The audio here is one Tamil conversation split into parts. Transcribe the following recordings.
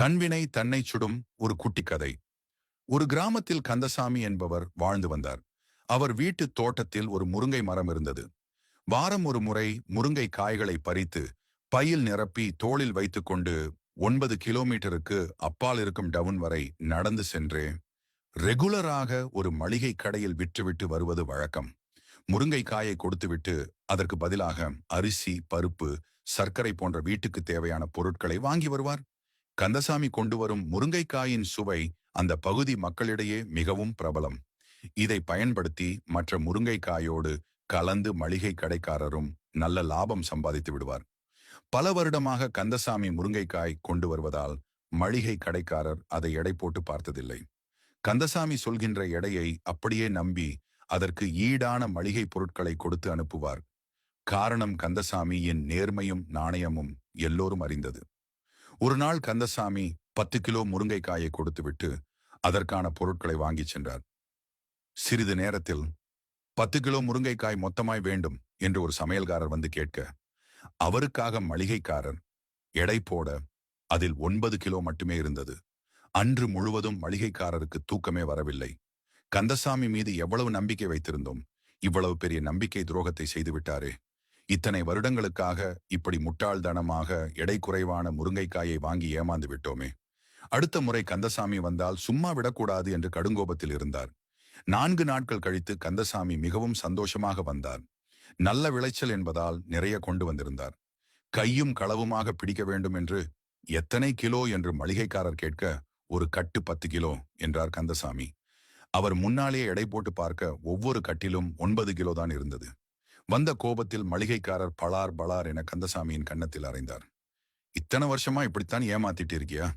தன்வினை தன்னை சுடும் ஒரு குட்டி கதை ஒரு கிராமத்தில் கந்தசாமி என்பவர் வாழ்ந்து வந்தார். அவர் வீட்டு தோட்டத்தில் ஒரு முருங்கை மரம் இருந்தது. வாரம் ஒரு முறை முருங்கை காய்களை பறித்து பையில் நிரப்பி தோளில் வைத்துக்கொண்டு ஒன்பது கிலோமீட்டருக்கு அப்பால் இருக்கும் டவுன் வரை நடந்து சென்றே ரெகுலராக ஒரு மளிகை கடையில் விற்றுவிட்டு வருவது வழக்கம். முருங்கை காயை கொடுத்துவிட்டு அதற்கு பதிலாக அரிசி பருப்பு சர்க்கரை போன்ற வீட்டுக்கு தேவையான பொருட்களை வாங்கி வருவார். கந்தசாமி கொண்டு வரும் முருங்கைக்காயின் சுவை அந்த பகுதி மக்களிடையே மிகவும் பிரபலம். இதை பயன்படுத்தி மற்ற முருங்கைக்காயோடு கலந்து மளிகை கடைக்காரரும் நல்ல லாபம் சம்பாதித்து விடுவார். பல வருடமாக கந்தசாமி முருங்கைக்காய் கொண்டு வருவதால் மளிகை கடைக்காரர் அதை எடை போட்டு பார்த்ததில்லை. கந்தசாமி சொல்கின்ற எடையை அப்படியே நம்பி அதற்கு ஈடான மளிகை பொருட்களை கொடுத்து அனுப்புவார். காரணம் கந்தசாமியின் நேர்மையும் நாணயமும் எல்லோரும் அறிந்தது. ஒரு நாள் கந்தசாமி பத்து கிலோ முருங்கைக்காயை கொடுத்துவிட்டு அதற்கான பொருட்களை வாங்கிச் சென்றார். சிறிது நேரத்தில் பத்து கிலோ முருங்கைக்காய் மொத்தமாய் வேண்டும் என்று ஒரு சமையல்காரர் வந்து கேட்க அவருக்காக மளிகைக்காரர் எடை போட அதில் ஒன்பது கிலோ மட்டுமே இருந்தது. அன்று முழுவதும் மளிகைக்காரருக்கு தூக்கமே வரவில்லை. கந்தசாமி மீது எவ்வளவு நம்பிக்கை வைத்திருந்தோம் இவ்வளவு பெரிய நம்பிக்கை துரோகத்தை செய்துவிட்டாரே இத்தனை வருடங்களுக்காக இப்படி முட்டாள்தனமாக எடை குறைவான முருங்கைக்காயை வாங்கி ஏமாந்து விட்டோமே. அடுத்த முறை கந்தசாமி வந்தால் சும்மா விடக்கூடாது என்று கடுங்கோபத்தில் இருந்தார். நான்கு நாட்கள் கழித்து கந்தசாமி மிகவும் சந்தோஷமாக வந்தார். நல்ல விளைச்சல் என்பதால் நிறைய கொண்டு வந்திருந்தார். கையும் களவுமாக பிடிக்க வேண்டும் என்று எத்தனை கிலோ என்று மளிகைக்காரர் கேட்க ஒரு கட்டு பத்து கிலோ என்றார் கந்தசாமி. அவர் முன்னாலேயே எடை போட்டு பார்க்க ஒவ்வொரு கட்டிலும் ஒன்பது கிலோ தான் இருந்தது. வந்த கோபத்தில் மளிகைக்காரர் பலார் பலார் என கந்தசாமியின் கன்னத்தில் அறைந்தார். இத்தனை வருஷமா இப்படித்தான் ஏமாத்திட்டு இருக்கியா?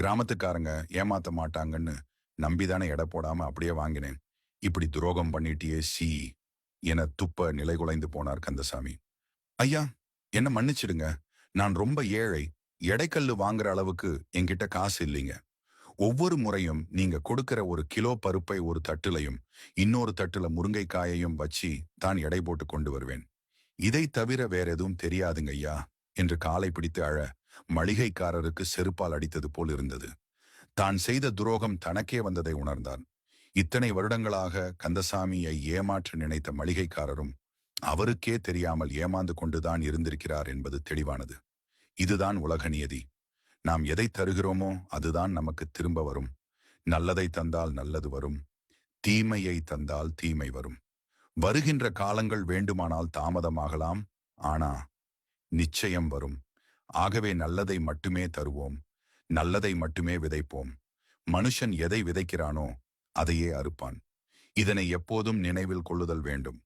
கிராமத்துக்காரங்க ஏமாத்த மாட்டாங்கன்னு நம்பிதானே எடை போடாம அப்படியே வாங்கினேன். இப்படி துரோகம் பண்ணிட்டியே சி என துப்ப நிலை குலைந்து போனார் கந்தசாமி. ஐயா என்ன மன்னிச்சிடுங்க. நான் ரொம்ப ஏழை. எடைக்கல்லு வாங்குற அளவுக்கு என்கிட்ட காசு இல்லைங்க. ஒவ்வொரு முறையும் நீங்க கொடுக்கிற ஒரு கிலோ பருப்பை ஒரு தட்டுலையும் இன்னொரு தட்டுல முருங்கைக்காயையும் வச்சு தான் எடை போட்டு கொண்டு வருவேன். இதை தவிர வேற எதுவும் தெரியாதுங்க ஐயா என்று காலை பிடித்து அழ மளிகைக்காரருக்கு செருப்பால் அடித்தது போல் இருந்தது. தான் செய்த துரோகம் தனக்கே வந்ததை உணர்ந்தான். இத்தனை வருடங்களாக கந்தசாமியை ஏமாற்ற நினைத்த மளிகைக்காரரும் அவருக்கே தெரியாமல் ஏமாந்து கொண்டுதான் இருந்திருக்கிறார் என்பது தெளிவானது. இதுதான் உலக நியதி நாம் எதை தருகிறோமோ அதுதான் நமக்கு திரும்ப வரும். நல்லதை தந்தால் நல்லது வரும். தீமையை தந்தால் தீமை வரும். வருகின்ற காலங்கள் வேண்டுமானால் தாமதமாகலாம். ஆனா நிச்சயம் வரும். ஆகவே நல்லதை மட்டுமே தருவோம். நல்லதை மட்டுமே விதைப்போம். மனுஷன் எதை விதைக்கிறானோ அதையே அறுப்பான். இதனை எப்போதும் நினைவில் கொள்ளுதல் வேண்டும்.